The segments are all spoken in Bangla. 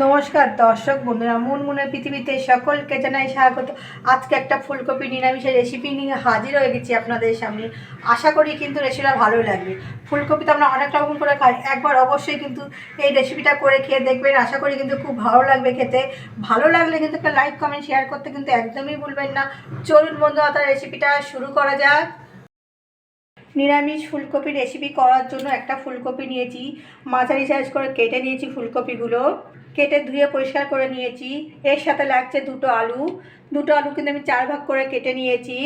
নমস্কার দর্শক বন্ধুরা মুনমুনের পৃথিবীতে সকলকে জানাই স্বাগত। আজকে একটা ফুলকপি নিরামিষের রেসিপি নিয়ে হাজির হয়ে গেছি আপনাদের সামনে। আশা করি কিন্তু রেসিপিটা ভালোই লাগবে। ফুলকপি তো আমরা অনেক রকম করে খাই, একবার অবশ্যই কিন্তু এই রেসিপিটা করে খেয়ে দেখবেন। আশা করি কিন্তু খুব ভালো লাগবে খেতে। ভালো লাগলে কিন্তু একটা লাইক কমেন্ট শেয়ার করতে কিন্তু একদমই ভুলবেন না। চলুন বন্ধুরা তার রেসিপিটা শুরু করা যাক। নিরামিষ ফুলকপি রেসিপি করার জন্য একটা ফুলকপি নিয়েছি। মাঝারি সাইজ করে কেটে নিয়েছি ফুলকপিগুলো। কেটে ধুয়ে পরিষ্কার করে নিয়েছি। এর সাথে লাগছে দুটো আলু। দুটো আলু কিন্তু আমি চার ভাগ করে কেটে নিয়েছি।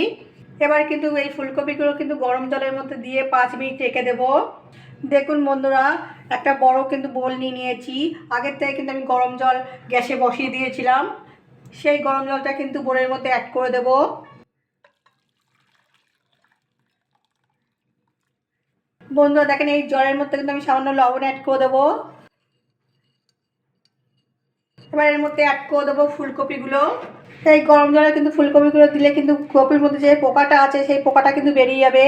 এবার কিন্তু এই ফুলকপিগুলো কিন্তু গরম জলের মধ্যে দিয়ে পাঁচ মিনিট রেখে দেবো। দেখুন বন্ধুরা, একটা বড় কিন্তু বোল নিয়ে নিয়েছি। আগের থেকে কিন্তু আমি গরম জল গ্যাসে বসিয়ে দিয়েছিলাম। সেই গরম জলটা কিন্তু বোলের মধ্যে অ্যাড করে দেবো। বন্ধুরা, দেখেন এই জলের মধ্যে কিন্তু আমি সামান্য লবণ অ্যাড করে দেবো। এবার এর মধ্যে অ্যাড করে দেবো ফুলকপিগুলো। এই গরম জলে কিন্তু ফুলকপিগুলো দিলে কিন্তু কপির মধ্যে যে পোকাটা আছে, সেই পোকাটা কিন্তু বেরিয়ে যাবে।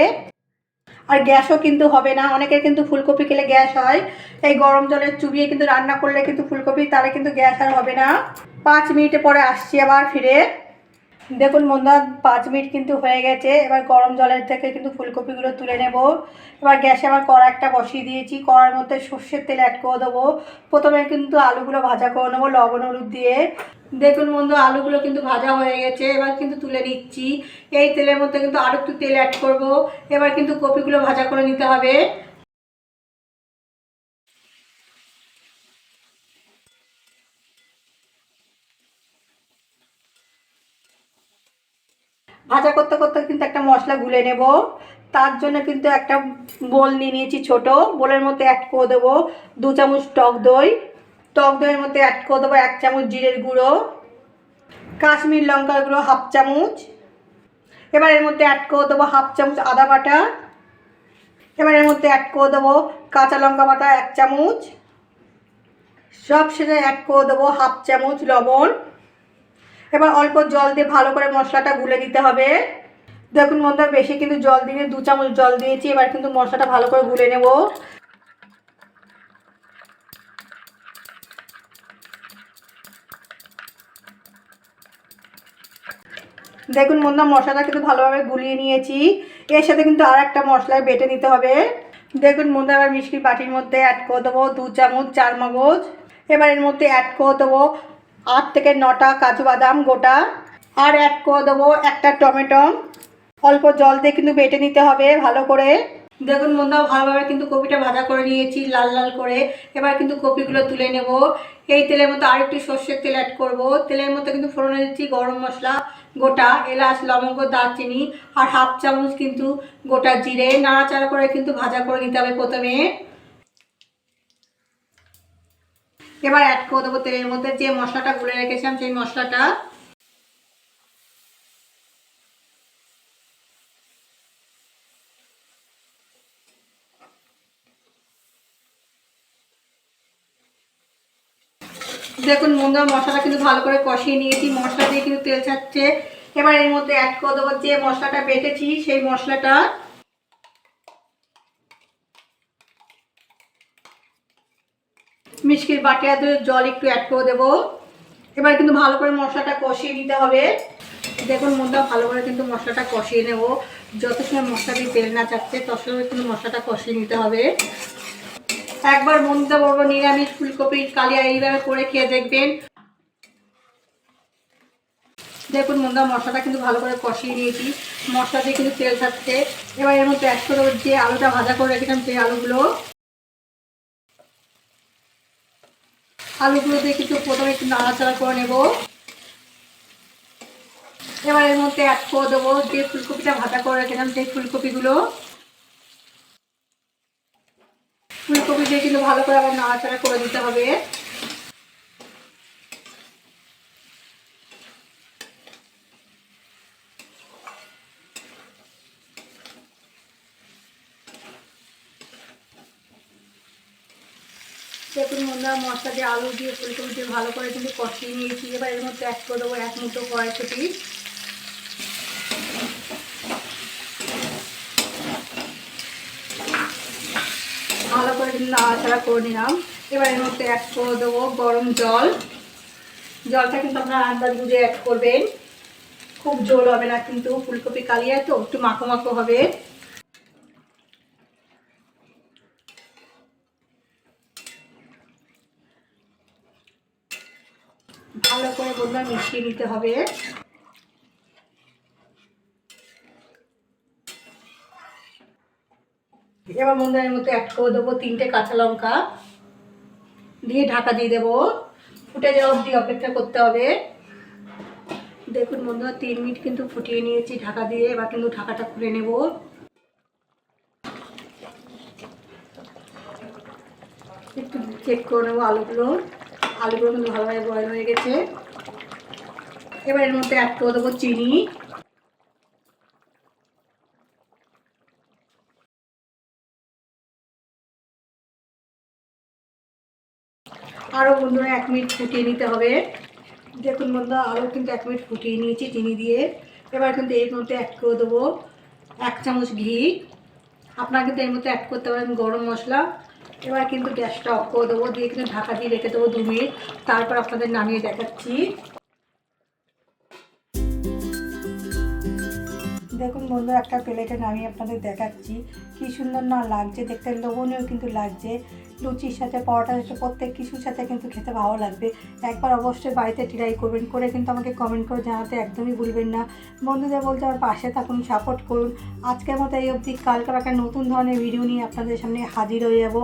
আর গ্যাসও কিন্তু হবে না। অনেকের কিন্তু ফুলকপি খেলে গ্যাস হয়। এই গরম জলে চুবিয়ে কিন্তু রান্না করলে কিন্তু ফুলকপি তাহলে কিন্তু গ্যাস আর হবে না। পাঁচ মিনিটে পরে আসছি আবার ফিরে। দেখুন বন্ধুরা, পাঁচ মিনিট কিন্তু হয়ে গেছে। এবার গরম জলের থেকে কিন্তু ফুলকপিগুলো তুলে নেব। এবার গ্যাসে আবার কড়া একটা বসিয়ে দিয়েছি। কড়ার মধ্যে সর্ষের তেল অ্যাড করে দেবো। প্রথমে কিন্তু আলুগুলো ভাজা করে নেব লবণ হলুদ দিয়ে। দেখুন বন্ধু আলুগুলো কিন্তু ভাজা হয়ে গেছে। এবার কিন্তু তুলে নিচ্ছি। এই তেলের মধ্যে কিন্তু আরও একটু তেল অ্যাড করব। এবার কিন্তু কপিগুলো ভাজা করে নিতে হবে। ভাজা করতে করতে কিন্তু একটা মশলা গুলে নেব। তার জন্য কিন্তু একটা বোল নিয়ে নিয়েছি ছোট। বোলের মধ্যে অ্যাড করে দেবো দু চামচ টক দই। টক দইয়ের মধ্যে অ্যাড করে দেবো এক চামচ জিরের গুঁড়ো। কাশ্মীর লঙ্কার গুঁড়ো হাফ চামচ। এবার এর মধ্যে অ্যাড করে দেবো হাফ চামচ আদা বাটা। এবার এর মধ্যে অ্যাড করে দেবো কাঁচা লঙ্কা বাটা এক চামচ। সব শেষে অ্যাড করে দেবো হাফ চামচ লবণ। এবার অল্প জল দিয়ে ভালো করে মশলাটা গুলে দিতে হবে। দেখুন বন্ধুরা, বেশি কিন্তু জল দিয়ে দু চামচ জল দিয়েছি, এবার কিন্তু মশলাটা ভালো করে গুলে নেব। দেখুন বন্ধুরা, মশলাটা কিন্তু ভালোভাবে গুলিয়ে নিয়েছি। এর সাথে কিন্তু আর একটা মশলায় বেটে নিতে হবে। দেখুন বন্ধুরা, এবার মিষ্টি বাটির মধ্যে অ্যাড করে দেবো দু চামচ চার মগজ এবার এর মধ্যে অ্যাড করে দেবো আট থেকে নটা কাজু বাদাম গোটা আর অ্যাড করে দেবো একটা টমেটো। অল্প জল দিয়ে কিন্তু বেটে নিতে হবে ভালো করে। দেখুন বন্ধুরা, ভালোভাবে কিন্তু কপিটা ভাজা করে নিয়েছি, লাল লাল করে। এবার কিন্তু কপিগুলো তুলে নেব। এই তেলের মধ্যে আরেকটু সর্ষের তেল অ্যাড করব। তেলের মধ্যে কিন্তু ফোড়নে দিচ্ছি গরম মশলা, গোটা, এলাচ, লবঙ্গ, দারচিনি আর হাফ চামচ কিন্তু গোটা জিরে। নাড়াচাড়া করে কিন্তু ভাজা করে নিতে হবে প্রথমে। এবার অ্যাড করে দেবো তেলের মধ্যে যে মশলাটা গুলে রেখেছিলাম, সেই মশলাটা। দেখুন বন্ধুরা, মশলাটা কিন্তু ভালো করে কষিয়ে নিয়েছি, মশলা দিয়ে কিন্তু তেল ছাড়ছে। এবার এর মধ্যে অ্যাড করে দেবো যে মশলাটা বেটেছি, সেই মশলাটা। মিষ্টির দিয়ে জল একটু অ্যাড করে দেবো। এবার কিন্তু ভালো করে মশলাটা কষিয়ে নিতে হবে। দেখুন মনটা ভালো করে কিন্তু মশলাটা কষিয়ে নেব। যত সময় মশলা দিয়ে তেল না চাচ্ছে তত সময় কিন্তু মশলাটা কষিয়ে নিতে হবে। একবার বন্ধুটা বলব, নিরামিষ ফুলকপির কালিয়া এইভাবে করে খেয়ে দেখবেন। দেখুন বন্ধুরা, মশলাটা কিন্তু ভালো করে কষিয়ে নিয়েছি। মশলা দিয়ে কিন্তু তেল থাকছে এবার এর মধ্যে অ্যাড করে যে আলুটা ভাজা করে রেখেছিলাম, সেই আলুগুলো আলুগুলো দিয়ে কিন্তু প্রথমে একটু নাড়াচাড়া করে নেব। এবার এর মধ্যে অ্যাড করে দেবো যে ফুলকপিটা ভাজা করে রেখেছিলাম, সেই ফুলকপিগুলো। ফুলকপি দিয়ে কিন্তু ভালো করে আবার নাড়াচাড়া করে দিতে হবে। দেখুন বন্ধুরা মশলা দিয়ে আলু দিয়ে ফুলকপি দিয়ে ভালো করে কিন্তু কষিয়ে নিয়েছি। এবার এর মধ্যে অ্যাড করে দেবো এক মুঠো কড়াইশুটি ভালো করে কিন্তু নাড়াচাড়া করে নিলাম। এবার এর মধ্যে অ্যাড করে দেবো গরম জল। জলটা কিন্তু আপনার আন্দাজ বুঝে অ্যাড করবেন। খুব জল হবে না কিন্তু, ফুলকপি কালিয়া তো, একটু মাখো মাখো হবে ভালো করে মিশিয়ে নিতে হবে। এবার বন্ধুরা এর মধ্যে অ্যাড করে দেবো তিনটে কাঁচা লঙ্কা। দিয়ে ঢাকা দিয়ে দেবো। ফুটে যাওয়া অবধি অপেক্ষা করতে হবে। দেখুন বন্ধুরা, তিন মিনিট কিন্তু ফুটিয়ে নিয়েছি ঢাকা দিয়ে। এবার কিন্তু ঢাকাটা খুলে নেব। একটু চেক করে নেব আলুগুলো। আলুগুলো কিন্তু ভালোভাবে বয়েল হয়ে গেছে। এবার এর মধ্যে অ্যাড করে দেবো চিনি। আরও বন্ধুরা এক মিনিট ফুটিয়ে নিতে হবে। দেখুন বন্ধুরা আরও কিন্তু এক মিনিট ফুটিয়ে নিয়েছি চিনি দিয়ে। এবার কিন্তু এর মধ্যে অ্যাড করে দেবো এক চামচ ঘি। আপনারা কিন্তু এর মধ্যে অ্যাড করতে পারেন গরম মশলা। এবার কিন্তু গ্যাসটা অফ করে দেবো, দিয়ে কিন্তু ঢাকা দিয়ে রেখে দেবো দু মিনিট। তারপর আপনাদের নামিয়ে দেখাচ্ছি। দেখুন বন্ধু একটা প্লেটে নামিয়ে আপনাদের দেখাচ্ছি। কি সুন্দর না লাগছে দেখতে, লোভনীয় কিন্তু লাগছে। লুচির সাথে, পরোটার সাথে, প্রত্যেক কিছুর সাথে কিন্তু খেতে ভালো লাগবে। একবার অবশ্যই বাড়িতে ট্রাই করবেন, করে কিন্তু আমাকে কমেন্ট করে জানাতে একদমই ভুলবেন না। বন্ধুদের বলতে আমার পাশে থাকুন সাপোর্ট করুন। আজকের মতো এই অবধি, কালকে একটা নতুন ধরনের ভিডিও নিয়ে আপনাদের সামনে হাজির হয়ে যাব।